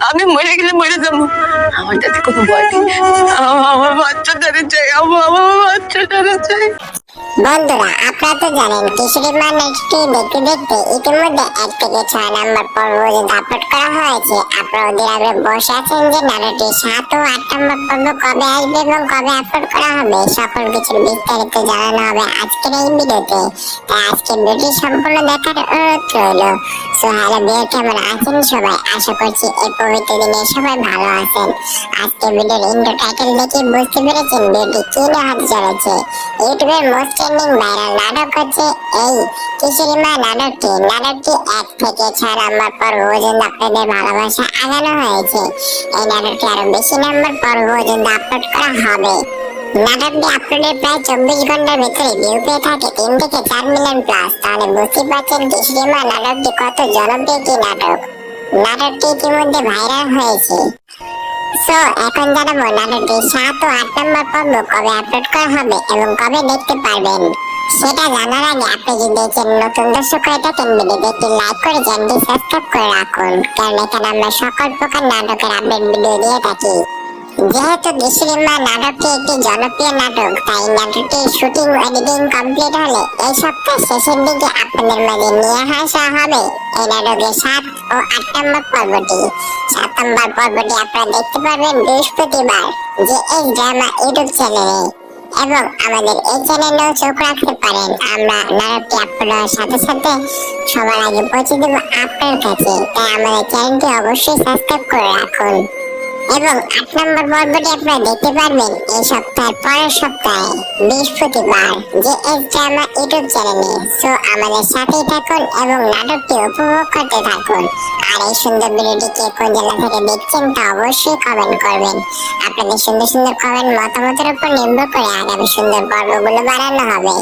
আমি মরে গেলে মরে যাব। আমার যাতে কোনো ভয় নেই। আমার- বাচ্চা বাচ্চাটারে চাই, আমার বাচ্চাটারে চাই। বন্ধুরা, আপনারা তো জানেন কিশোরী মানুষটি দেখতে দেখতে ইতিমধ্যে এক থেকে ছয় নম্বর পর্ব পর্যন্ত আপলোড করা হয়েছে। আপনারা আগে বসে আছেন যে নাটকটি সাত ও আট নম্বর পর্ব কবে আসবে এবং কবে আপলোড করা হবে, সকল কিছুর বিস্তারিত জানানো হবে আজকের এই ভিডিওতে। তাই আজকের ভিডিওটি সম্পূর্ণ দেখার অনুরোধ রইল। সো, হ্যালো বিয়ার কেমন আছেন সবাই? আশা করছি এই পবিত্র দিনে সবাই ভালো আছেন। আজকে ভিডিওর ইন্ট্রো টাইটেল দেখে বুঝতে পেরেছেন ভিডিওটি কি নিয়ে হতে চলেছে। ইউটিউবের মোস্ট ট্রেন্ডিং ভাইরাল নাটক হচ্ছে এই। কিশোরী মা নাটকটি। নাটকটি এক থেকে ছয় নম্বর পর্ব পর্যন্ত আপনাদের ভালোবাসা আগানো হয়েছে। এই নাটকটি আরও বেশি নম্বর পর্ব নাটকটি ইতিমধ্যে ভাইরাল হয়েছে। সো, এখন জানাব নাটকটি সাত ও আট নম্বর পর্ব কবে আপলোড করা হবে এবং কবে দেখতে পারবেন, সেটা জানার আগে আপনি যদি দেখেন নতুন দর্শক হয়ে থাকেন ভিডিওতে একটি লাইক করে চ্যানেলটি সাবস্ক্রাইব করে রাখুন, কারণ এখানে আমরা সকল প্রকার নাটকের আপডেট ভিডিও দিয়ে থাকি। যেহেতু কিশোরীমা নাটকটি একটি জনপ্রিয় নাটক, তাই নাটকটির শুটিং, এডিটিং কমপ্লিট হলে এই সপ্তাহ শেষের দিকে আপনাদের মাঝে নিয়ে আসা হবে এই নাটকের সাত ও আট নম্বর পর্বটি। সাত নম্বর পর্বটি আপনারা দেখতে পারবেন বৃহস্পতিবার যে এই ড্রামা ইউটিউব চ্যানেলে। এবং আমাদের এই চ্যানেলেও চোখ রাখতে পারেন। আমরা নাটকটি হওয়ার সাথে সাথে সবার আগে পৌঁছে দেবো আপনার কাছে। তাই আমাদের চ্যানেলটি অবশ্যই সাবস্ক্রাইব করে রাখুন। এবং আট নম্বর পর্বটি আপনারা দেখতে পারবেন এই সপ্তাহের পরের সপ্তাহে বৃহস্পতিবার যে এস ড্রামা ইউটিউব চ্যানেলে। সো আমাদের সাথেই থাকুন এবং নাটকটি উপভোগ করতে থাকুন। আর এই সুন্দর ভিডিওটি কে কোন জেলা থেকে দেখছেন তা অবশ্যই কমেন্ট করবেন। আপনাদের সুন্দর সুন্দর কমেন্ট মতামতের উপর নির্ভর করে আগামী সুন্দর পর্বগুলো বানানো হবে।